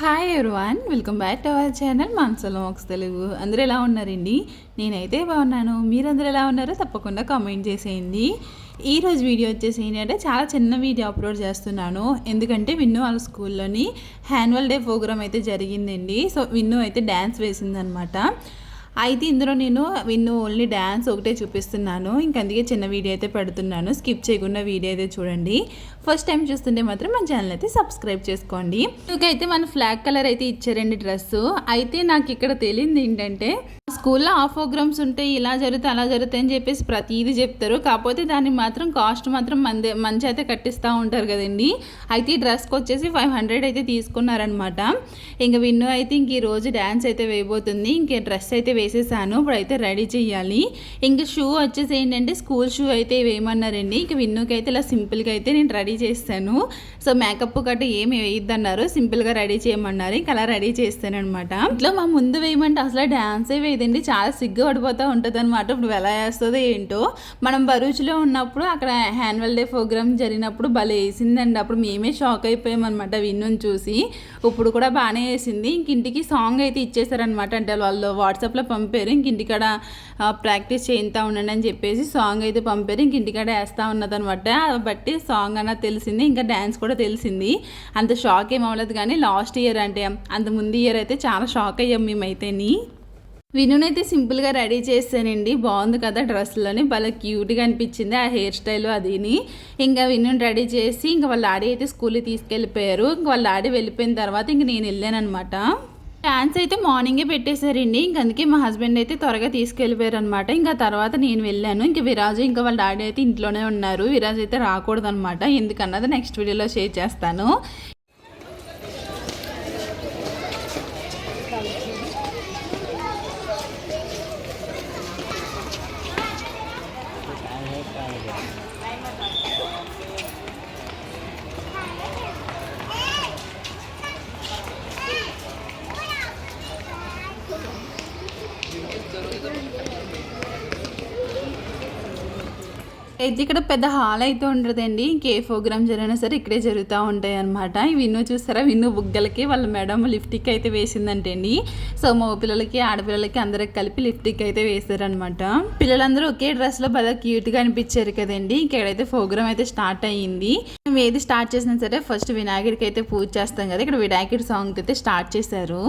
Hi everyone welcome back to our channel మాన్సలో ఒక తెలుగు అందరూ ఎలా ఉన్నారండి? నేనైతే బాగున్నాను. మీరందరూ ఎలా ఉన్నారో తప్పకుండా కామెంట్ చేసేయండి. ఈరోజు వీడియో వచ్చేసి ఏంటంటే చాలా చిన్న వీడియో అప్లోడ్ చేస్తున్నాను. ఎందుకంటే విన్ను వాళ్ళ స్కూల్లోని హ్యాన్యువల్ డే ప్రోగ్రామ్ అయితే జరిగిందండి. సో విన్ను అయితే డ్యాన్స్ వేసిందనమాట. అయితే ఇందులో నేను విన్ను ఓన్లీ డ్యాన్స్ ఒకటే చూపిస్తున్నాను. ఇంక అందుకే చిన్న వీడియో అయితే పెడుతున్నాను. స్కిప్ చేయకుండా వీడియో అయితే చూడండి. ఫస్ట్ టైం చూస్తుంటే మాత్రం మన ఛానల్ అయితే సబ్స్క్రైబ్ చేసుకోండి. అయితే మన ఫ్లాగ్ కలర్ అయితే ఇచ్చారండి డ్రెస్సు. అయితే నాకు ఇక్కడ తెలియంది ఏంటంటే స్కూల్లో ఆఫ్ ప్రోగ్రామ్స్ ఉంటాయి ఇలా జరుగుతాయి అలా జరుగుతాయి అని చెప్పేసి ప్రతిదీ చెప్తారు. కాకపోతే దాన్ని మాత్రం కాస్ట్ మాత్రం మందే మంచి అయితే కట్టిస్తూ ఉంటారు కదండి. అయితే ఈ డ్రెస్కి వచ్చేసి ఫైవ్ హండ్రెడ్ అయితే తీసుకున్నారనమాట ఇంకా విన్ను అయితే ఇంక ఈ రోజు డ్యాన్స్ అయితే వేయబోతుంది. ఇంక డ్రెస్ అయితే వేసేసాను ఇప్పుడైతే రెడీ చేయాలి. ఇంకా షూ వచ్చేసి ఏంటంటే స్కూల్ షూ అయితే వేయమన్నారండి ఇంక విన్నుకి అయితే ఇలా సింపుల్గా అయితే నేను రెడీ చేస్తాను. సో మేకప్ గట్రా ఏమి వేయద్దన్నారు. సింపుల్గా రెడీ చేయమన్నారు. ఇంకా అలా రెడీ చేస్తాను అనమాట ఇట్లా మా ముందు వేయమంటే అసలు డ్యాన్సే వేయదండి. చాలా సిగ్గు పడిపోతూ ఉంటుంది అనమాట ఇప్పుడు ఎలా వేస్తుందో ఏంటో. మనం భరూచ్లో ఉన్నప్పుడు అక్కడ యాన్యువల్ డే ప్రోగ్రామ్ జరిగినప్పుడు భలే వేసిందండి. అప్పుడు మేమే షాక్ అయిపోయాం అనమాట విన్నుని చూసి. ఇప్పుడు కూడా బాగానే వేసింది. ఇంక ఇంటికి సాంగ్ అయితే ఇచ్చేసారనమాట అంటే వాళ్ళు వాట్సాప్లో పంపారు. ఇంక ఇంటికాడ ప్రాక్టీస్ చేయిస్తూ ఉండండి అని చెప్పేసి సాంగ్ అయితే పంపారు. ఇంక ఇంటికాడ వేస్తూ ఉన్నదనమాట. బట్టి సాంగ్ అన్న తెలిసింది ఇంకా డ్యాన్స్ కూడా తెలిసింది. అంత షాక్ ఏం అవ్వలేదు కానీ లాస్ట్ ఇయర్ అంటే అంత ముందు ఇయర్ అయితే చాలా షాక్ అయ్యాం మేమైతేని. వినునైతే సింపుల్గా రెడీ చేశానండి. బాగుంది కదా డ్రెస్లోని భలే క్యూట్గా అనిపించింది ఆ హెయిర్ స్టైల్ అదిని. ఇంకా విను రెడీ చేసి ఇంకా వాళ్ళ ఆడి అయితే స్కూల్కి తీసుకెళ్ళిపోయారు. ఇంకా వాళ్ళ ఆడి వెళ్ళిపోయిన తర్వాత ఇంక నేను వెళ్ళాను అనమాట డాన్స్ అయితే మార్నింగే పెట్టేశారండి. ఇంక అందుకే మా హస్బెండ్ అయితే త్వరగా తీసుకెళ్ళిపోయారు అనమాట ఇంకా తర్వాత నేను వెళ్ళాను. ఇంకా విరాజు ఇంకా వాళ్ళ డాడీ అయితే ఇంట్లోనే ఉన్నారు. విరాజు అయితే రాకూడదు అనమాట ఎందుకన్నది నెక్స్ట్ వీడియోలో షేర్ చేస్తాను. అయితే ఇక్కడ పెద్ద హాల్ అయితే ఉండదండి ఇంకే ప్రోగ్రామ్ జరిగినా సరే ఇక్కడే జరుగుతూ ఉంటాయి అనమాట విన్ను చూస్తారా? విన్ను బుగ్గలకి వాళ్ళ మేడం లిఫ్టిక్ అయితే వేసిందంటే అండి సో మా పిల్లలకి ఆడపిల్లలకి అందరికి కలిపి లిఫ్టిక్ అయితే వేసారనమాట పిల్లలందరూ ఒకే డ్రెస్లో బాగా క్యూట్గా అనిపించారు కదండి. ఇక్కడైతే ప్రోగ్రామ్ అయితే స్టార్ట్ అయ్యింది. మేము ఏది స్టార్ట్ చేసినా సరే ఫస్ట్ వినాయకుడికి అయితే పూజ చేస్తాం కదా. ఇక్కడ వినాయకుడి సాంగ్ అయితే స్టార్ట్ చేశారు.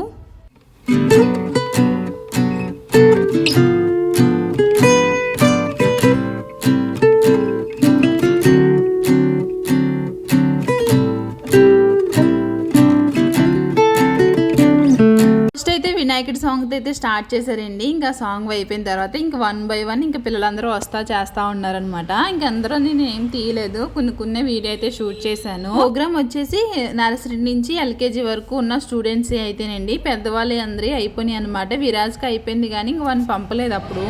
వినాయకుడి సాంగ్తో అయితే స్టార్ట్ చేశారండి. ఇంకా సాంగ్ అయిపోయిన తర్వాత ఇంకా వన్ బై వన్ ఇంకా పిల్లలందరూ వస్తా చేస్తూ ఉన్నారనమాట ఇంక అందరూ నేను ఏం తీయలేదు. కొన్ని కొన్ని వీడియో అయితే షూట్ చేశాను. ప్రోగ్రామ్ వచ్చేసి నర్సరీ నుంచి ఎల్కేజీ వరకు ఉన్న స్టూడెంట్స్ అయితేనండి పెద్దవాళ్ళు అందరి అయిపోయినాయి అనమాట విరాజ్కి అయిపోయింది కానీ ఇంక వన్ పంపలేదు అప్పుడు.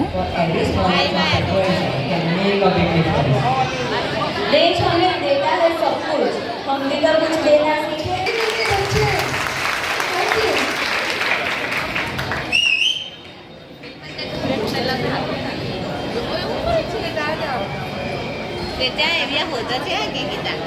Để cha em ra hồi ta thế cái cái tặng.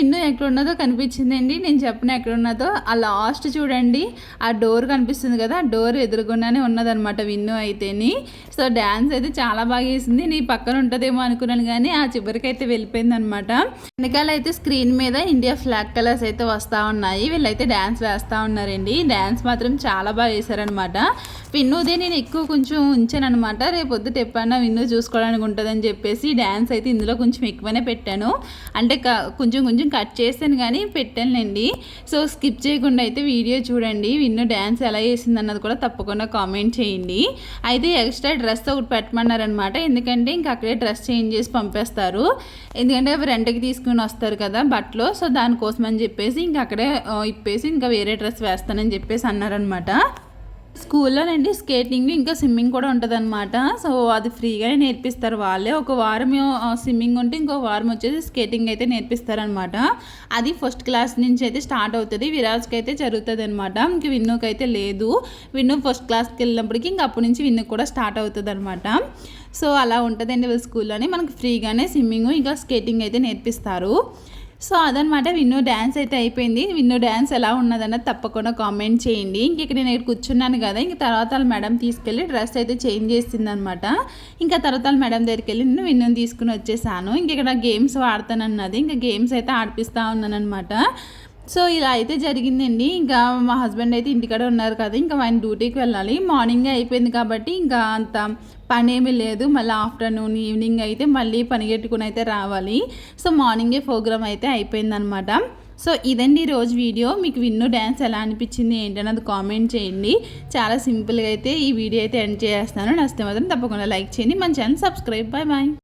ఎక్కడ ఉన్నదో కనిపించిందండి. నేను చెప్పిన ఎక్కడ ఉన్నదో ఆ లాస్ట్ చూడండి. ఆ డోర్ కనిపిస్తుంది కదా ఆ డోర్ ఎదురుగుండానే ఉన్నదనమాట విన్ను అయితేని. సో డ్యాన్స్ అయితే చాలా బాగా వేసింది నీ పక్కన ఉంటుందేమో అనుకున్నాను కానీ ఆ చివరికి అయితే వెళ్ళిపోయింది అనమాట వెనకాల అయితే స్క్రీన్ మీద ఇండియా ఫ్లాగ్ కలర్స్ అయితే వస్తూ ఉన్నాయి. వీళ్ళైతే డ్యాన్స్ వేస్తూ ఉన్నారండి. డ్యాన్స్ మాత్రం చాలా బాగా వేశారనమాట విన్నుదే నేను ఎక్కువ కొంచెం ఉంచాను అనమాట రేపు పొద్దుట ఎప్పుడన్నా విన్ను చూసుకోవడానికి ఉంటుందని చెప్పేసి డ్యాన్స్ అయితే ఇందులో కొంచెం ఎక్కువనే పెట్టాను. అంటే కొంచెం కొంచెం కట్ చేస్తాను కానీ పెట్టానులేండి. సో స్కిప్ చేయకుండా అయితే వీడియో చూడండి. విన్ను డ్యాన్స్ ఎలా చేసింది అన్నది కూడా తప్పకుండా కామెంట్ చేయండి. అయితే ఎక్స్ట్రా డ్రెస్ ఒకటి పెట్టమన్నారనమాట ఎందుకంటే ఇంకా అక్కడే డ్రెస్ చేంజ్ చేసి పంపేస్తారు. ఎందుకంటే రెంట్కి తీసుకుని వస్తారు కదా బట్టలు. సో దానికోసం అని చెప్పేసి ఇంకా అక్కడే ఇప్పేసి ఇంకా వేరే డ్రెస్ వేస్తానని చెప్పేసి అన్నారనమాట స్కూల్లోనండి స్కేటింగ్ ఇంకా స్విమ్మింగ్ కూడా ఉంటుంది అనమాట సో అది ఫ్రీగానే నేర్పిస్తారు వాళ్ళే. ఒక వారం స్విమ్మింగ్ ఉంటే ఇంకో వారం వచ్చేసి స్కేటింగ్ అయితే నేర్పిస్తారనమాట అది ఫస్ట్ క్లాస్ నుంచి అయితే స్టార్ట్ అవుతుంది. విరాజ్కి అయితే జరుగుతుంది అనమాట ఇంక విన్నుకి అయితే లేదు. విన్ను ఫస్ట్ క్లాస్కి వెళ్ళినప్పటికీ ఇంక అప్పటి నుంచి విన్ను కూడా స్టార్ట్ అవుతుంది అనమాట సో అలా ఉంటుందండి వీళ్ళ స్కూల్లోనే. మనకు ఫ్రీగానే స్విమ్మింగ్ ఇంకా స్కేటింగ్ అయితే నేర్పిస్తారు. సో అదనమాట విన్నో డ్యాన్స్ అయితే అయిపోయింది. విన్నో డ్యాన్స్ ఎలా ఉన్నదన్నది తప్పకుండా కామెంట్ చేయండి. ఇంక ఇక్కడ నేను ఇక్కడ కూర్చున్నాను కదా ఇంక తర్వాత వాళ్ళ మేడం తీసుకెళ్ళి డ్రెస్ అయితే చేంజ్ చేసింది అనమాట ఇంకా తర్వాత వాళ్ళ మేడం దగ్గరికి వెళ్ళి నేను విన్నుని తీసుకుని వచ్చేసాను. ఇంక ఇక్కడ గేమ్స్ వాడతానన్నది ఇంకా గేమ్స్ అయితే ఆడిపిస్తూ ఉన్నాను అనమాట సో ఇలా అయితే జరిగిందండి. ఇంకా మా హస్బెండ్ అయితే ఇంటికాడ ఉన్నారు కదా ఇంకా ఆయన డ్యూటీకి వెళ్ళాలి. మార్నింగే అయిపోయింది కాబట్టి ఇంకా అంత పని లేదు. మళ్ళీ ఆఫ్టర్నూన్ ఈవినింగ్ అయితే మళ్ళీ పనిగెట్టుకుని అయితే రావాలి. సో మార్నింగే ప్రోగ్రామ్ అయితే అయిపోయిందనమాట సో ఇదండి రోజు వీడియో. మీకు విన్ను డ్యాన్స్ ఎలా అనిపించింది ఏంటన్నది కామెంట్ చేయండి. చాలా సింపుల్గా అయితే ఈ వీడియో అయితే ఎండ్ చేస్తాను నచ్చితే మాత్రం తప్పకుండా లైక్ చేయండి. మన ఛానల్ సబ్స్క్రైబ్. Bye bye